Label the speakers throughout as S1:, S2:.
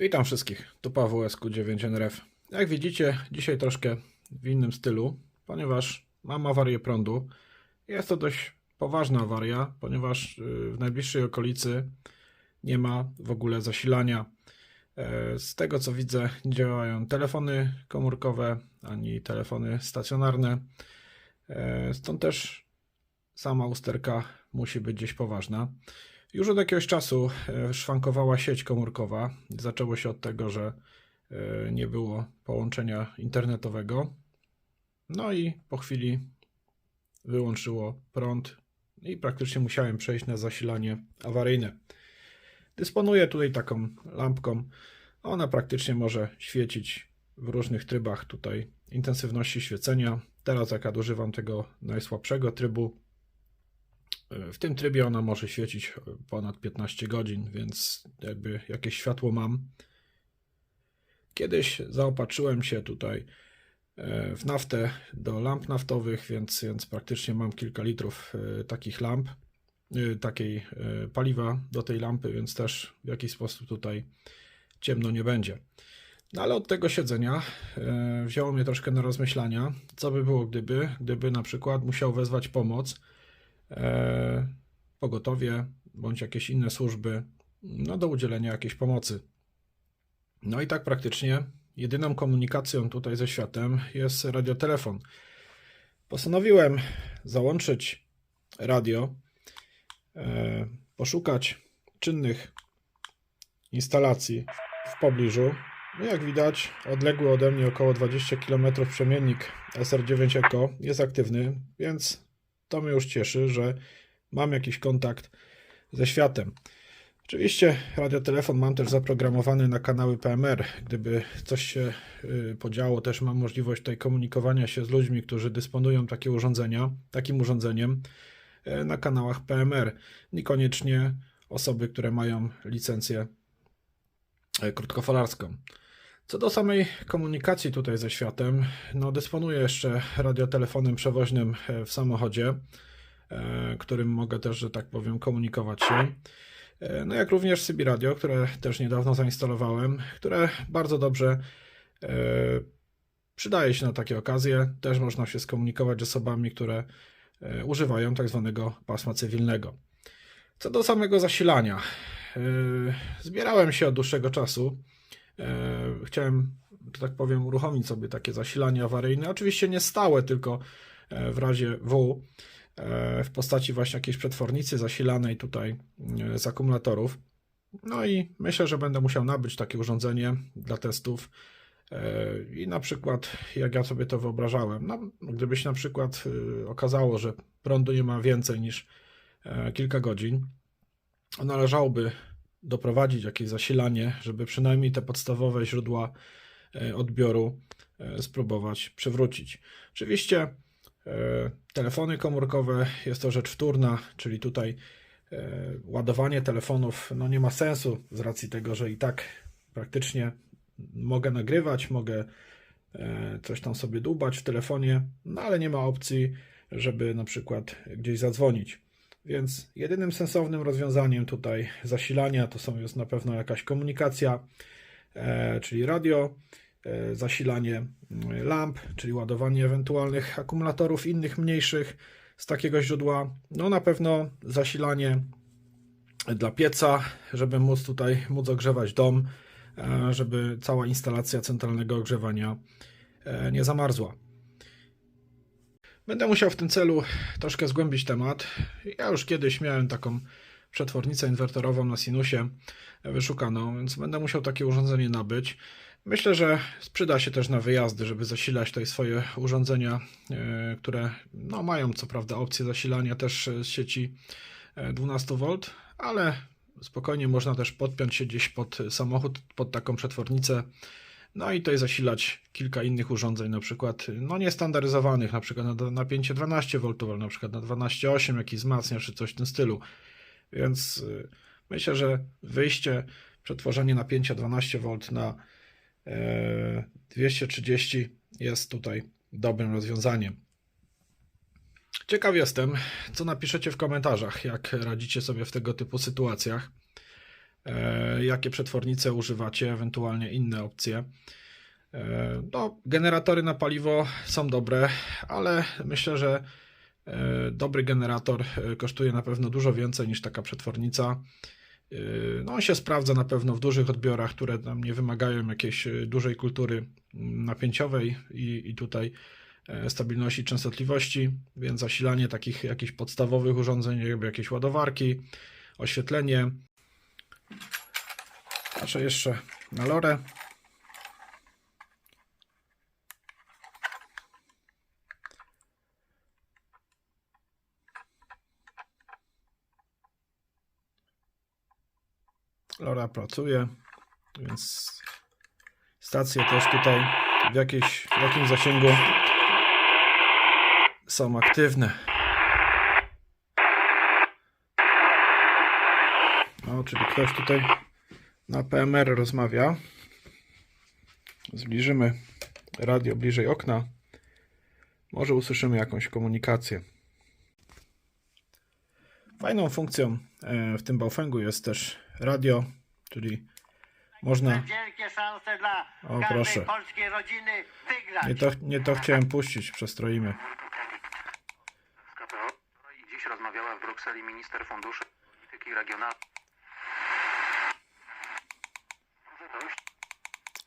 S1: Witam wszystkich, tu Paweł SQ9NRF. Jak widzicie, dzisiaj troszkę w innym stylu, ponieważ mam awarię prądu. Jest to dość poważna awaria, ponieważ y, w najbliższej okolicy nie ma w ogóle zasilania. E, Z tego co widzę, nie działają telefony komórkowe ani telefony stacjonarne. E, Stąd też sama usterka musi być gdzieś poważna. Już od jakiegoś czasu e, szwankowała sieć komórkowa. Zaczęło się od tego, że e, nie było połączenia internetowego. No i po chwili wyłączyło prąd i praktycznie musiałem przejść na zasilanie awaryjne. Dysponuję tutaj taką lampką. Ona praktycznie może świecić w różnych trybach tutaj intensywności świecenia. Teraz akurat używam tego najsłabszego trybu. W tym trybie ona może świecić ponad 15 godzin, więc jakby jakieś światło mam. Kiedyś zaopatrzyłem się tutaj e, w naftę do lamp naftowych, więc, więc praktycznie mam kilka litrów e, takich lamp, e, takiej paliwa do tej lampy, więc też w jakiś sposób tutaj ciemno nie będzie. No ale od tego siedzenia wzięło mnie troszkę na rozmyślania, co by było gdyby, gdyby na przykład musiał wezwać pomoc pogotowie bądź jakieś inne służby no, do udzielenia jakiejś pomocy. No i tak praktycznie jedyną komunikacją tutaj ze światem jest radiotelefon. Postanowiłem załączyć radio, e, poszukać czynnych instalacji w pobliżu. No jak widać, odległy ode mnie około 20 km przemiennik SR9 Eco jest aktywny, więc to mnie już cieszy, że mam jakiś kontakt ze światem. Oczywiście radiotelefon mam też zaprogramowany na kanały PMR. Gdyby coś się y, podziało, też mam możliwość tutaj komunikowania się z ludźmi, którzy dysponują takie urządzenia, takim urządzeniem e, na kanałach PMR. Niekoniecznie osoby, które mają licencję e, krótkofalarską. Co do samej komunikacji tutaj ze światem, no dysponuję jeszcze radiotelefonem przewoźnym e, w samochodzie, e, którym mogę też, że tak powiem, komunikować się. E, No jak również Sybi Radio, które też niedawno zainstalowałem, które bardzo dobrze przydaje się na takie okazje. Też można się skomunikować z osobami, które używają tak zwanego pasma cywilnego. Co do samego zasilania. Zbierałem się od dłuższego czasu. E, Chciałem, że tak powiem, uruchomić sobie takie zasilanie awaryjne. Oczywiście nie stałe, tylko e, w razie W e, w postaci właśnie jakiejś przetwornicy zasilanej tutaj z akumulatorów. No i myślę, że będę musiał nabyć takie urządzenie dla testów. I na przykład, jak ja sobie to wyobrażałem, no, gdyby się na przykład okazało, że prądu nie ma więcej niż kilka godzin, należałoby doprowadzić jakieś zasilanie, żeby przynajmniej te podstawowe źródła e, odbioru e, spróbować przywrócić. Oczywiście e, telefony komórkowe jest to rzecz wtórna, czyli tutaj ładowanie telefonów no nie ma sensu z racji tego, że i tak praktycznie mogę nagrywać, mogę coś tam sobie dłubać w telefonie, no ale nie ma opcji, żeby na przykład gdzieś zadzwonić. Więc jedynym sensownym rozwiązaniem tutaj zasilania to są jest na pewno jakaś komunikacja, e, czyli radio, e, zasilanie mm, lamp, czyli ładowanie ewentualnych akumulatorów innych mniejszych z takiego źródła. No na pewno zasilanie dla pieca, żeby móc tutaj móc ogrzewać dom, e, żeby cała instalacja centralnego ogrzewania e, nie zamarzła. Będę musiał w tym celu troszkę zgłębić temat. Ja już kiedyś miałem taką przetwornicę inwerterową na sinusie wyszukaną, więc będę musiał takie urządzenie nabyć. Myślę, że przyda się też na wyjazdy, żeby zasilać tutaj swoje urządzenia, e, które no, mają co prawda opcję zasilania też z sieci e, 12V, ale spokojnie można też podpiąć się gdzieś pod samochód, pod taką przetwornicę. No i tutaj zasilać kilka innych urządzeń, na przykład no niestandaryzowanych, na przykład na napięcie 12V, ale na przykład na 12,8 jakiś wzmacniacz czy coś w tym stylu. Więc y, myślę, że wyjście, przetworzenie napięcia 12V na e, 230 jest tutaj dobrym rozwiązaniem. Ciekaw jestem, co napiszecie w komentarzach, jak radzicie sobie w tego typu sytuacjach. E, jakie przetwornice używacie, ewentualnie inne opcje. E, No, generatory na paliwo są dobre, ale myślę, że e, dobry generator kosztuje na pewno dużo więcej niż taka przetwornica. No, on się sprawdza na pewno w dużych odbiorach, które tam nie wymagają jakiejś dużej kultury mm, napięciowej i, i tutaj stabilności częstotliwości, więc zasilanie takich jakichś podstawowych urządzeń, jakby jakieś ładowarki, oświetlenie. Patrzę jeszcze na lorę. Lora pracuje, więc stacje też tutaj w, jakiejś, w jakimś zasięgu są aktywne. No, czyli ktoś tutaj na PMR rozmawia. Zbliżymy radio bliżej okna. Może usłyszymy jakąś komunikację. Fajną funkcją e, w tym Baofengu jest też radio, czyli można.
S2: Wielkie szanse dla
S1: O, proszę.
S2: polskiej rodziny wygrać.
S1: Nie to, nie to chciałem puścić, przestroimy.
S3: z KPO i dziś rozmawiała w Brukseli minister funduszy polityki regionalnej. Może dojść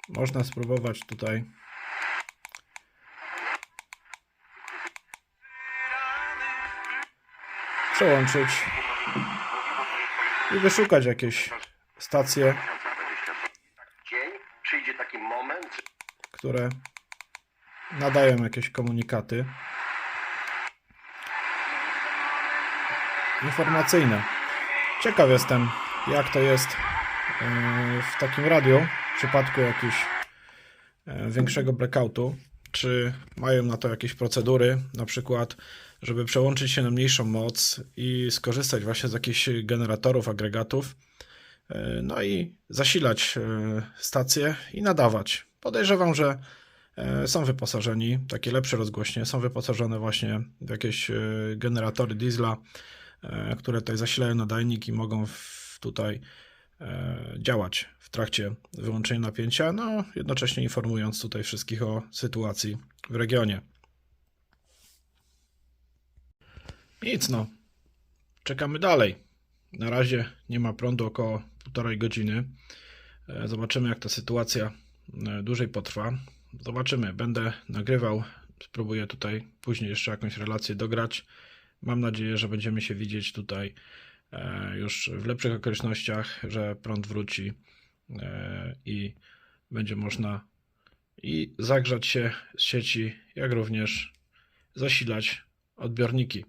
S1: Można spróbować tutaj. Przełączyć i wyszukać jakieś stacje,
S2: dzień przyjdzie taki moment, że
S1: które nadają jakieś komunikaty informacyjne. Ciekaw jestem, jak to jest w takim radiu w przypadku jakiegoś e, większego blackoutu. Czy mają na to jakieś procedury, na przykład, żeby przełączyć się na mniejszą moc i skorzystać właśnie z jakichś generatorów, agregatów, e, no i zasilać e, stacje i nadawać. Podejrzewam, że e, są wyposażeni, takie lepsze rozgłośnie, są wyposażone właśnie w jakieś e, generatory diesla, e, które tutaj zasilają nadajnik i mogą tutaj e, działać w trakcie wyłączenia napięcia, no jednocześnie informując tutaj wszystkich o sytuacji w regionie. Nic no, czekamy dalej. Na razie nie ma prądu około półtorej godziny. E, Zobaczymy, jak ta sytuacja e, dłużej potrwa. Zobaczymy, będę nagrywał. Spróbuję tutaj później jeszcze jakąś relację dograć. Mam nadzieję, że będziemy się widzieć tutaj e, już w lepszych okolicznościach, że prąd wróci e, i będzie można i zagrzać się z sieci, jak również zasilać odbiorniki.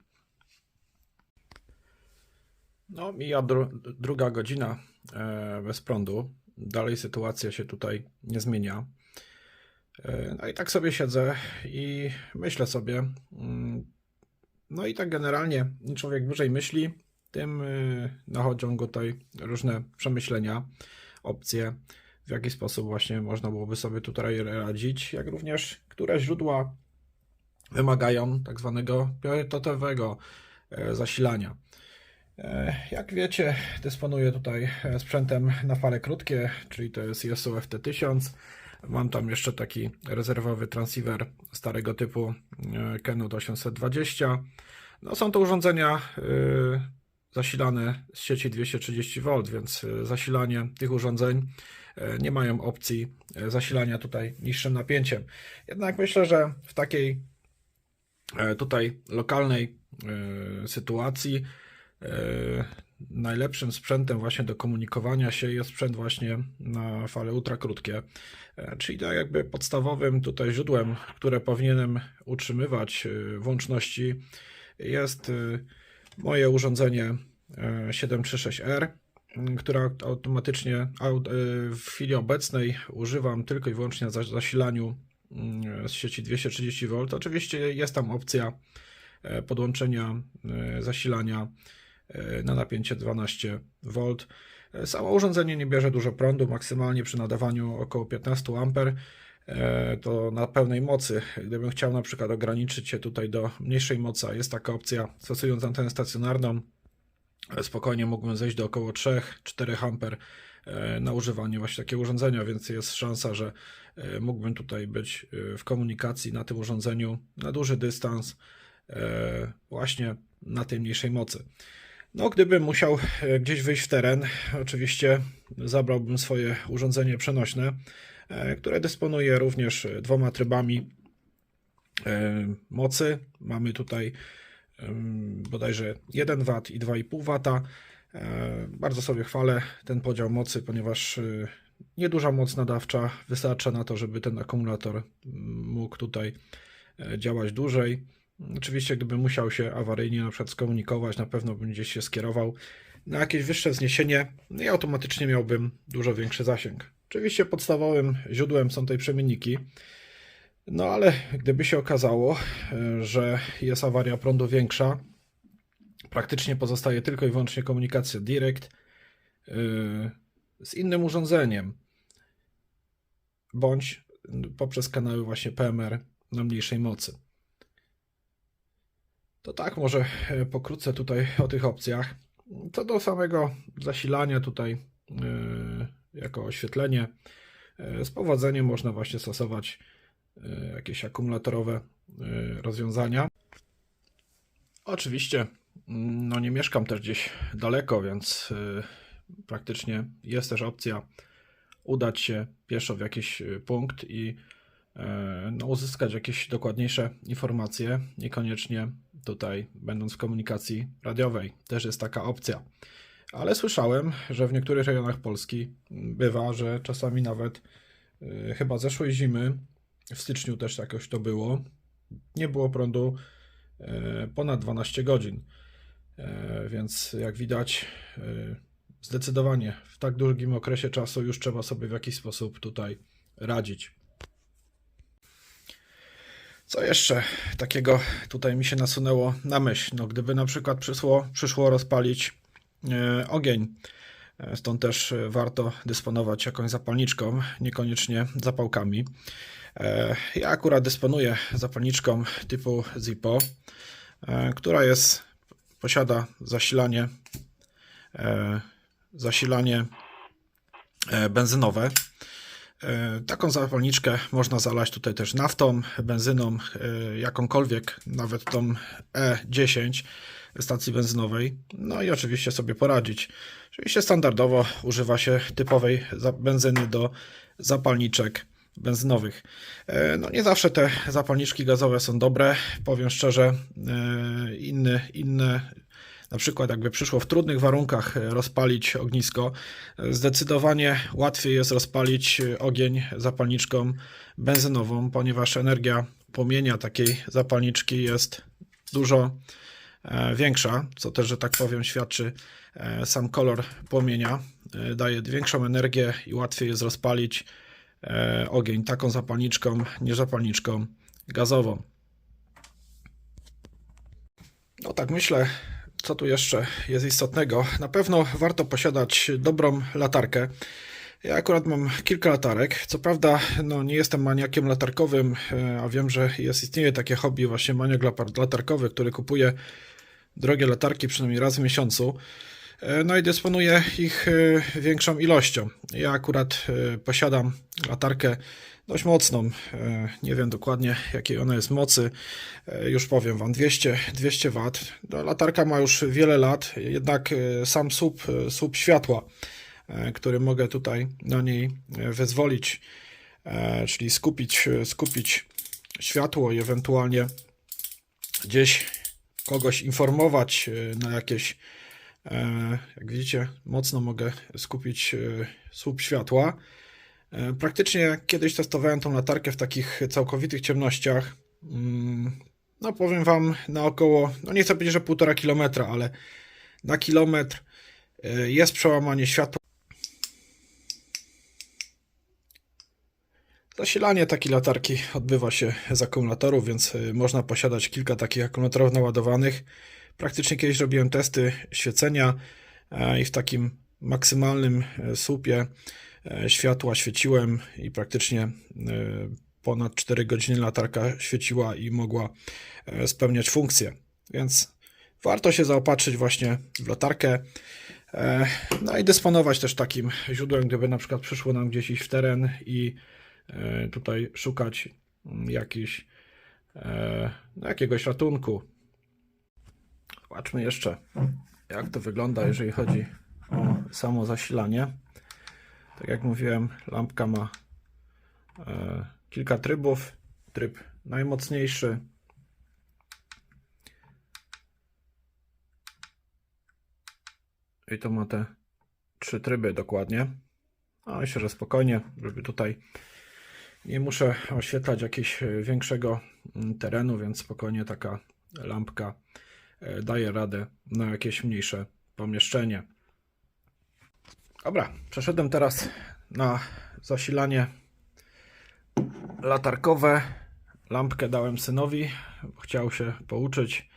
S1: No, mija dru- druga godzina e, bez prądu. Dalej sytuacja się tutaj nie zmienia. E, no i tak sobie siedzę i myślę sobie. mm, No i tak generalnie, człowiek dłużej myśli, tym y, nachodzą go tutaj różne przemyślenia, opcje, w jaki sposób właśnie można byłoby sobie tutaj radzić, jak również które źródła wymagają tak zwanego priorytetowego e, zasilania. E, Jak wiecie, dysponuję tutaj e, sprzętem na fale krótkie, czyli to jest ISO FT1000. Mam tam jeszcze taki rezerwowy transceiver starego typu Kenwood 820. No, są to urządzenia zasilane z sieci 230V, więc e, zasilanie tych urządzeń e, nie mają opcji e, zasilania tutaj niższym napięciem. Jednak myślę, że w takiej tutaj lokalnej sytuacji najlepszym sprzętem właśnie do komunikowania się jest sprzęt właśnie na fale ultrakrótkie, czyli tak jakby podstawowym tutaj źródłem, które powinienem utrzymywać w łączności jest moje urządzenie e, 736R, m, które automatycznie au- e, w chwili obecnej używam tylko i wyłącznie na zas- zasilaniu z sieci 230V. Oczywiście jest tam opcja e, podłączenia e, zasilania e, na napięcie 12V. E, Samo urządzenie nie bierze dużo prądu, maksymalnie przy nadawaniu około 15 A. E, To na pełnej mocy. Gdybym chciał na przykład ograniczyć się tutaj do mniejszej mocy, a jest taka opcja stosując antenę stacjonarną, e, spokojnie mógłbym zejść do około 3-4 amper e, na używanie właśnie takiego urządzenia, więc jest szansa, że mógłbym tutaj być w komunikacji na tym urządzeniu na duży dystans właśnie na tej mniejszej mocy. No, gdybym musiał gdzieś wyjść w teren, oczywiście zabrałbym swoje urządzenie przenośne, które dysponuje również e, dwoma trybami e, mocy. Mamy tutaj bodajże 1 W i 2,5 W. E, Bardzo sobie chwalę ten podział mocy, ponieważ e, nieduża moc nadawcza wystarcza na to, żeby ten akumulator mm, mógł tutaj e, działać dłużej. Oczywiście, gdybym musiał się awaryjnie na przykład skomunikować, na pewno bym gdzieś się skierował na jakieś wyższe wzniesienie no i automatycznie miałbym dużo większy zasięg. Oczywiście podstawowym źródłem są tej przemienniki, no ale gdyby się okazało, e, że jest awaria prądu większa, praktycznie pozostaje tylko i wyłącznie komunikacja direct e, z innym urządzeniem, bądź poprzez kanały właśnie PMR na mniejszej mocy. To tak, może e, pokrótce tutaj o tych opcjach. Co do samego zasilania tutaj jako oświetlenie, e, z powodzeniem można właśnie stosować e, jakieś akumulatorowe e, rozwiązania. Oczywiście, mm, no nie mieszkam też gdzieś daleko, więc praktycznie jest też opcja udać się pieszo w jakiś punkt i no, uzyskać jakieś dokładniejsze informacje, niekoniecznie tutaj będąc w komunikacji radiowej. Też jest taka opcja. Ale słyszałem, że w niektórych rejonach Polski bywa, że czasami nawet e, chyba zeszłej zimy, w styczniu też jakoś to było, nie było prądu e, ponad 12 godzin. E, Więc jak widać, zdecydowanie w tak długim okresie czasu już trzeba sobie w jakiś sposób tutaj radzić. Co jeszcze takiego tutaj mi się nasunęło na myśl? No, gdyby na przykład przyszło, przyszło rozpalić ogień, e, stąd też e, warto dysponować jakąś zapalniczką, niekoniecznie zapałkami. E, ja akurat dysponuję zapalniczką typu Zippo, e, która jest, posiada zasilanie, e, zasilanie e, benzynowe. E, Taką zapalniczkę można zalać tutaj też naftą, benzyną, e, jakąkolwiek, nawet tą E10 stacji benzynowej. No i oczywiście sobie poradzić. Oczywiście standardowo używa się typowej benzyny do zapalniczek benzynowych. E, No nie zawsze te zapalniczki gazowe są dobre. Powiem szczerze, e, inne, inne na przykład jakby przyszło w trudnych warunkach e, rozpalić ognisko, zdecydowanie łatwiej jest rozpalić ogień zapalniczką benzynową, ponieważ energia płomienia takiej zapalniczki jest dużo większa, co też, że tak powiem, świadczy e, sam kolor płomienia. E, Daje większą energię i łatwiej jest rozpalić e, ogień taką zapalniczką niż zapalniczką gazową. No tak myślę, co tu jeszcze jest istotnego. Na pewno warto posiadać dobrą latarkę. Ja akurat mam kilka latarek. Co prawda, no, nie jestem maniakiem latarkowym, e, a wiem, że jest, istnieje takie hobby, właśnie maniak latarkowy, który kupuje drogie latarki przynajmniej raz w miesiącu. E, No i dysponuję ich e, większą ilością. Ja akurat e, posiadam latarkę dość mocną. Nie wiem dokładnie jakiej ona jest mocy. Już powiem Wam, 200, 200 W. Latarka ma już wiele lat, jednak sam słup, słup światła, który mogę tutaj na niej wyzwolić, czyli skupić, skupić światło i ewentualnie gdzieś kogoś informować e, na jakieś E, Jak widzicie, mocno mogę skupić e, słup światła. Praktycznie kiedyś testowałem tą latarkę w takich całkowitych ciemnościach. Mm, No powiem Wam na około, no nie chcę powiedzieć, że półtora kilometra, ale na kilometr jest przełamanie światła. Zasilanie takiej latarki odbywa się z akumulatorów, więc e, można posiadać kilka takich akumulatorów naładowanych. Praktycznie kiedyś robiłem testy świecenia e, i w takim maksymalnym e, słupie e, światła świeciłem i praktycznie ponad 4 godziny latarka świeciła i mogła spełniać funkcję. Więc warto się zaopatrzyć właśnie w latarkę. No i dysponować też takim źródłem, gdyby na przykład przyszło nam gdzieś iść w teren i tutaj szukać mm, jakiś, e, no, jakiegoś ratunku. Zobaczmy jeszcze, jak to wygląda, jeżeli chodzi o samo zasilanie. Tak jak mówiłem, lampka ma e, kilka trybów. Tryb najmocniejszy. I to ma te trzy tryby dokładnie. A myślę, że spokojnie, żeby tutaj nie muszę oświetlać jakiegoś e, większego mm, terenu, więc spokojnie taka lampka e, daje radę na jakieś mniejsze pomieszczenie. Dobra, przeszedłem teraz na zasilanie latarkowe. Lampkę dałem synowi, chciał się pouczyć.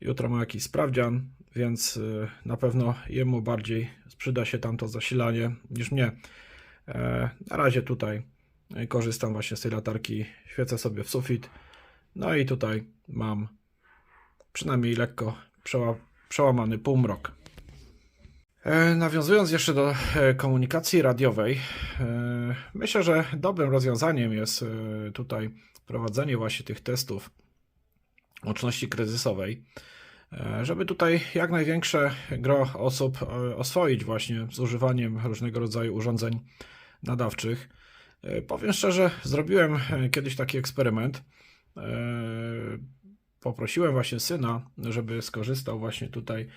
S1: Jutro ma jakiś sprawdzian, więc y, na pewno jemu bardziej przyda się tamto zasilanie niż mnie. E, Na razie tutaj korzystam właśnie z tej latarki, świecę sobie w sufit. No i tutaj mam przynajmniej lekko przeła- przełamany półmrok. E, Nawiązując jeszcze do e, komunikacji radiowej, e, myślę, że dobrym rozwiązaniem jest tutaj prowadzenie właśnie tych testów łączności kryzysowej, żeby tutaj jak największe gro osób oswoić właśnie z używaniem różnego rodzaju urządzeń nadawczych. E, Powiem szczerze, zrobiłem e, kiedyś taki eksperyment. E, Poprosiłem właśnie syna, żeby skorzystał właśnie tutaj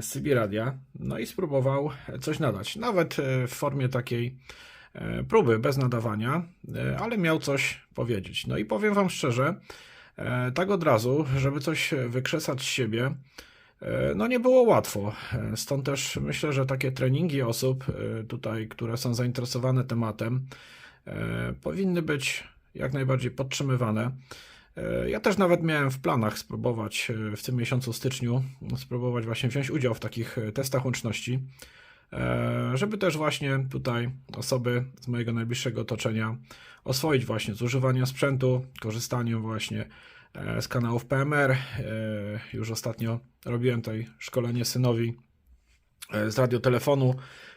S1: z CB Radia, no i spróbował coś nadać. Nawet w formie takiej próby, bez nadawania, ale miał coś powiedzieć. No i powiem Wam szczerze, tak od razu, żeby coś wykrzesać z siebie, no nie było łatwo. Stąd też myślę, że takie treningi osób tutaj, które są zainteresowane tematem, powinny być jak najbardziej podtrzymywane. E, Ja też nawet miałem w planach spróbować e, w tym miesiącu styczniu, spróbować właśnie wziąć udział w takich e, testach łączności, e, żeby też właśnie tutaj osoby z mojego najbliższego otoczenia oswoić właśnie z używaniem sprzętu, korzystaniem właśnie e, z kanałów PMR. E, Już ostatnio robiłem tutaj szkolenie synowi e, z radiotelefonu,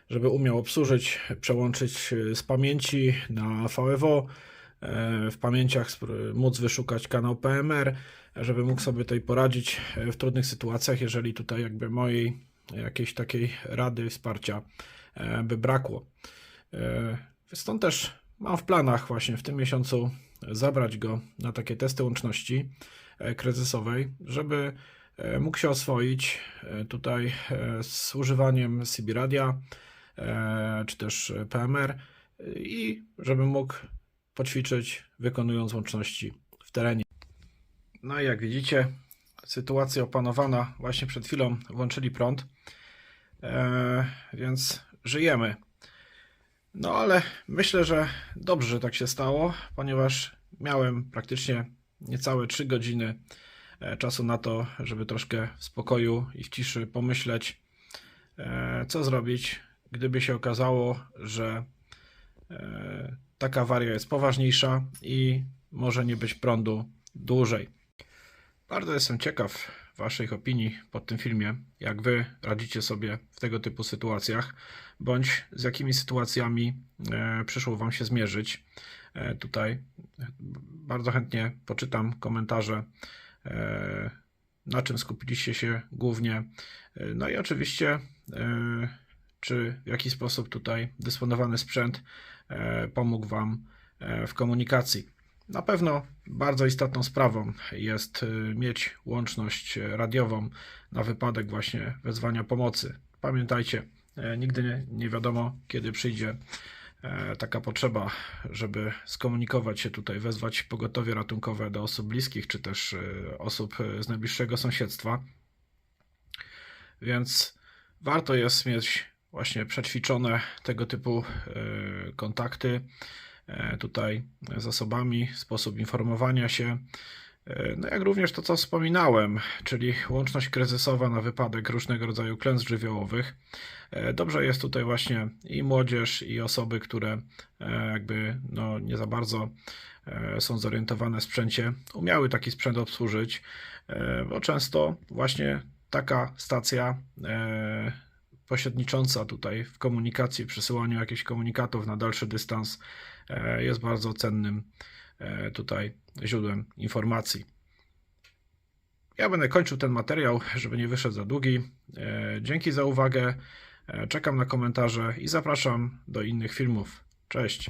S1: żeby umiał obsłużyć, przełączyć e, z pamięci na VEVO, e, w pamięciach móc wyszukać kanał PMR, żeby mógł sobie tutaj poradzić e, w trudnych sytuacjach, jeżeli tutaj jakby mojej jakiejś takiej rady, wsparcia by brakło. Stąd też mam w planach właśnie w tym miesiącu zabrać go na takie testy łączności kryzysowej, żeby mógł się oswoić tutaj z używaniem CB Radia czy też e, PMR e, i żeby mógł poćwiczyć wykonując łączności w terenie. No i jak widzicie, sytuacja opanowana. Właśnie przed chwilą włączyli prąd, e, więc żyjemy. No ale myślę, że dobrze, że tak się stało, ponieważ miałem praktycznie niecałe 3 godziny e, czasu na to, żeby troszkę w spokoju i w ciszy pomyśleć, e, co zrobić, gdyby się okazało, że e, taka awaria jest poważniejsza i może nie być prądu dłużej. Bardzo jestem ciekaw Waszych opinii pod tym filmie, jak Wy radzicie sobie w tego typu sytuacjach, bądź z jakimi sytuacjami e, przyszło Wam się zmierzyć. E, tutaj bardzo chętnie poczytam komentarze, na czym skupiliście się głównie. No i oczywiście, czy w jaki sposób tutaj dysponowany sprzęt e, pomógł Wam e, w komunikacji. Na pewno bardzo istotną sprawą jest y, mieć łączność radiową na wypadek właśnie wezwania pomocy. Pamiętajcie, e, nigdy nie, nie wiadomo, kiedy przyjdzie e, taka potrzeba, żeby skomunikować się tutaj, wezwać pogotowie ratunkowe do osób bliskich, czy też osób z najbliższego sąsiedztwa. Więc warto jest mieć właśnie przećwiczone tego typu y, kontakty e, tutaj z osobami, sposób informowania się E, No jak również to, co wspominałem, czyli łączność kryzysowa na wypadek różnego rodzaju klęsk żywiołowych. E, Dobrze jest tutaj właśnie i młodzież, i osoby, które e, jakby no, nie za bardzo e, są zorientowane w sprzęcie, umiały taki sprzęt obsłużyć, e, bo często właśnie taka stacja e, pośrednicząca tutaj w komunikacji, przesyłaniu jakichś komunikatów na dalszy dystans e, jest bardzo cennym e, tutaj źródłem informacji. Ja będę kończył ten materiał, żeby nie wyszedł za długi. E, Dzięki za uwagę. Czekam na komentarze i zapraszam do innych filmów. Cześć.